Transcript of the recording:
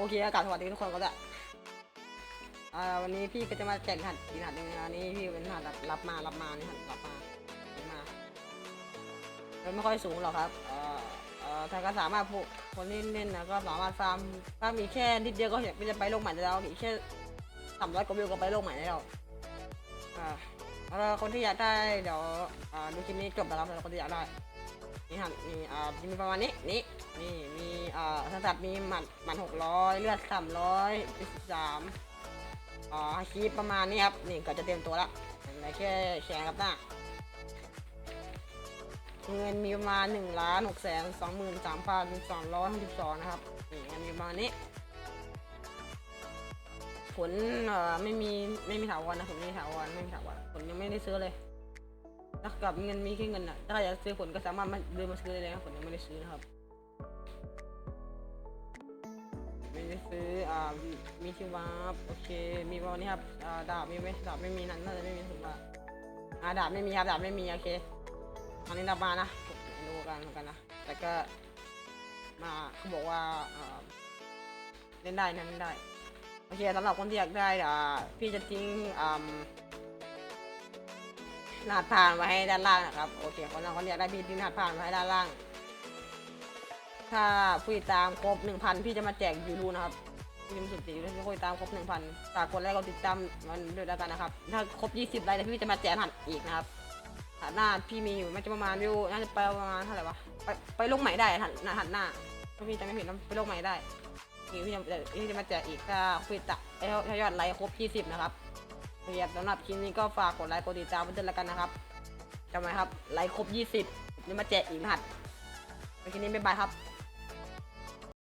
โอเคอากาศสวัสดีทุกคนก็ได้อ่าวันนี้พี่ก็จะมาแจกหัสอีกหัสหนึ่งอันนี้พี่เป็นหัสแบบรับมารับมานี่หัสรับมารับมามันไม่ค่อยสูงหรอกครับเอ่อเอ่อถ้าก็สามารถพวกคนที่เล่นนะก็สามารถฟาร์มถ้ามีแค่นิดเดียวก็อยากจะไปโลกใหม่ได้แล้วมีแค่สามร้อยกว่าวิวก็ไปโลกใหม่ได้แล้วอ่า แล้วคนที่อยากได้เดี๋ยวอ่าดูคลิปนี้จบแล้วครับแล้วคนที่อยากได้นี่ฮะมีอ่ามีประมาณนี้นี่นี่มีอ่าสัตัดมีหมัดหมัดหกร้อยเลือดสามร้อยสิบสามอ่าคีปประมาณนี้ครับนี่ก็จะเตรียมตัวละเห็นไหมแค่แชร์ครับหน้าเงินมีประมาณหนึ่งล้านหกแสนสองหมื่นสามพันสองร้อยสิบสองนะครับนี่มีประมาณนี้ ลเอ่อไม่มีไม่มีถาวรนะผมไม่มีถาวรไม่มีถาวรผลยังไม่ได้ซื้อเลยถ้ากับเงินมีแค่เงินอะถ้าอยากซื้อผลก็สามารถมาเดินมาซื้อได้เลยนะผลยังไม่ได้ซื้อนะครับไม่ได้ซื้ออ่ามีที่วาร์ปโอเค มีวันนี้ครับอ่าดาบมีไหมดาบไม่มีนั่นน่าจะไม่มีถึงว่าอ่าดาบไม่มีครับดาบไม่มีโอเคอันนี้ดาบมานะดูกันเหมือนกันนะแต่ก็มาเขาบอกว่าอ่าเล่นได้นะเล่นได้ โอเคสำหรับคนที่อยากได้อ่าพี่จะทิ้งอ่ารหัสผ่านไว้ให้ด้านล่างนะครับ โอเคคนเราคนอยากได้พี่ทิ้งรหัสผ่านไว้ให้ด้านล่าง ถ้าผู้ติดตามครบหนึ่งพันพี่จะมาแจกยูรูนะครับพี่จะมสุดจีถ้าผู้ติดตามครบหนึ่งพันฝากกดไลค์กดติดตามมันด้วยแล้วกันนะครับ ถ้าครบยี่สิบไลค์เดี๋ยพี่จะมาแจกหัสอีกนะครับหัสหน้าพี่มีอยู่มันจะประมาณวิวน่าจะไปประมาณเท่าไหร่วะไปไปลงใหม่ได้หัสรหัสหน้าพี่จำไม่ผิดนไปลงใหม่ได้ นี่พี่จะพี่จะมาแจกอีกถ้าฟิตามเอ้ยถ้ายอดไลค์ครบ 20 นะครับโอเคสำหรับคลิปนี้ก็ฝากกดไลค์กดติดตามเพื่อนๆแล้วกันนะครับจำไว้ครับไลค์ครบ 20นี่มาแจกอีกรหัสในคลิปนี้บ๊ายบายครับ